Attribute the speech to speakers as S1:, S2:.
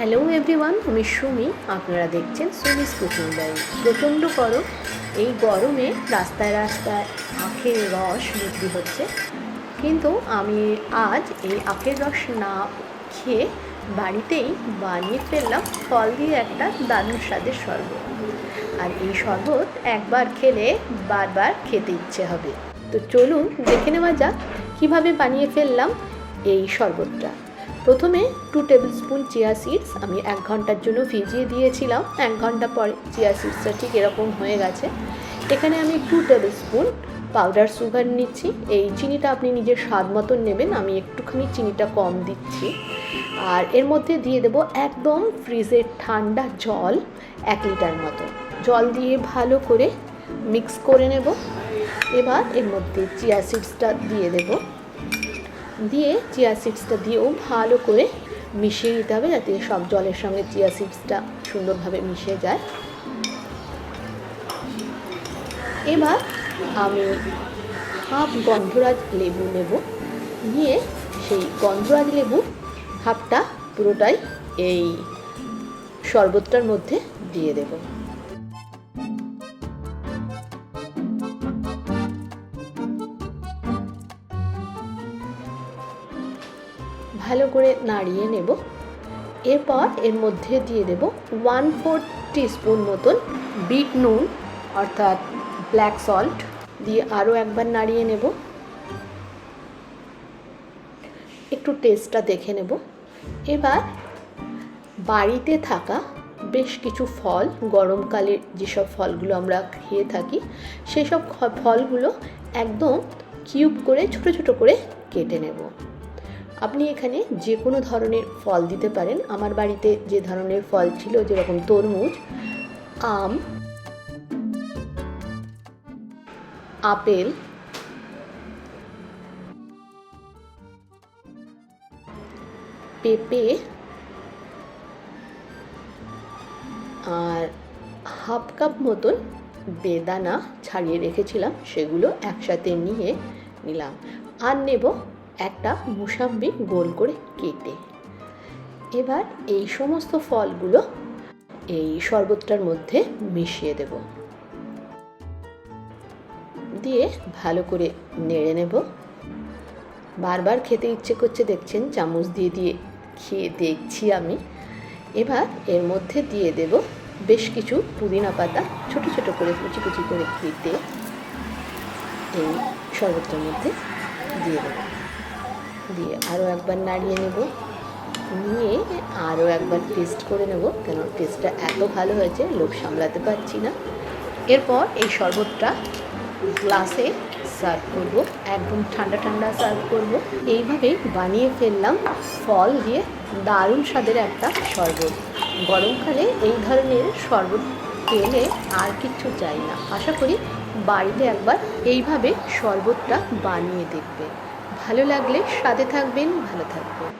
S1: Hello everyone, আমি সুমি। আপনারা দেখছেন সুমিস কুকিং ডায়েরি। প্রচণ্ড গরম। এই গরমে রাস্তায় রাস্তায় আখের রস বিক্রি হচ্ছে। কিন্তু আমি আজ এই আখের রস না খেয়ে বাড়িতেই বানিয়ে ফেললাম ফল দিয়ে একটা দারুণ স্বাদের শরবত। আর এই শরবত একবার খেলে বারবার খেতে ইচ্ছে হবে। তো চলুন দেখে নেওয়া যাক কীভাবে বানিয়ে ফেললাম এই শরবতটা। প্রথমে two tablespoon chia seeds আমি এক ঘণ্টার জন্য ভিজিয়ে দিয়েছিলাম, এক ঘণ্টা পরে চিয়া সিডসটা ঠিক এরকম হয়ে গেছে। এখানে আমি two tablespoon powder sugar নিচ্ছি, এই চিনিটা আপনি নিজের স্বাদ মতন নেবেন, আমি একটুখানি চিনিটা কম দিচ্ছি। আর এর মধ্যে দিয়ে দেবো একদম ফ্রিজের ঠান্ডা জল, এক লিটার মতো। জল দিয়ে ভালো করে মিক্স করে নেব। এবার এর মধ্যে চিয়া সিডসটা দিয়ে দেবো। দিয়ে চিয়া সিডসটা দিয়েও ভালো করে মিশিয়ে দিতে হবে যাতে সব জলের সঙ্গে চিয়া সিডসটা সুন্দরভাবে মিশে যায়। এবার আমি হাফ গন্ধরাজ লেবু নেব। নিয়ে সেই গন্ধরাজ লেবু হাফটা পুরোটাই এই শরবতটার মধ্যে দিয়ে দেবো। ভালো করে নাড়িয়ে নেব। এরপর এর মধ্যে দিয়ে দেব ওয়ান ফোর টিস্পুন মতন বিট নুন, অর্থাৎ ব্ল্যাক সল্ট, দিয়ে আরও একবার নাড়িয়ে নেব। একটু টেস্টটা দেখে নেব। এবার বাড়িতে থাকা বেশ কিছু ফল গরমকালে যেসব ফলগুলো আমরা খেয়ে থাকি, সেসব ফলগুলো একদম কিউব করে ছোট ছোট করে কেটে নেব। আপনি এখানে যে কোনো ধরনের ফল দিতে পারেন। আমার বাড়িতে যে ধরনের ফল ছিল, যেরকম তরমুজ, আম, আপেল, পেঁপে, আর হাফ কাপ মতন বেদানা ছাড়িয়ে রেখেছিলাম। সেগুলো একসাথে নিয়ে নিলাম। আর নেব একটা মুসাম্বি গোল করে কেটে। এবার এই সমস্ত ফলগুলো এই শরবতটার মধ্যে মিশিয়ে দেব। দিয়ে ভালো করে নেড়ে নেব। বারবার খেতে ইচ্ছে করছে, দেখছেন? চামচ দিয়ে দিয়ে খেয়ে দেখছি আমি। এবার এর মধ্যে দিয়ে দেব বেশ কিছু পুদিনা পাতা, ছোট ছোট করে, কুচি কুচি করে কেটে এই শরবতটার মধ্যে দিয়ে দেবো। দিয়ে আরও একবার নাড়িয়ে নেব। নিয়ে আরও একবার টেস্ট করে নেব কেন টেস্টটা এত ভালো হয়েছে লোক সামলাতে পারছি না। এরপর এই শরবতটা গ্লাসে সার্ভ করব, একদম ঠান্ডা ঠান্ডা সার্ভ করব। এইভাবেই বানিয়ে ফেললাম, ফল দিয়ে দারুণ স্বাদের একটা শরবত। গরমকালে এই ধরনের শরবত খেলে আর কিচ্ছু চাই না। আশা করি বাড়িতে একবার এইভাবে শরবতটা বানিয়ে দেখবে। ভালো লাগলে সাথে থাকবেন ভালো থাকবেন।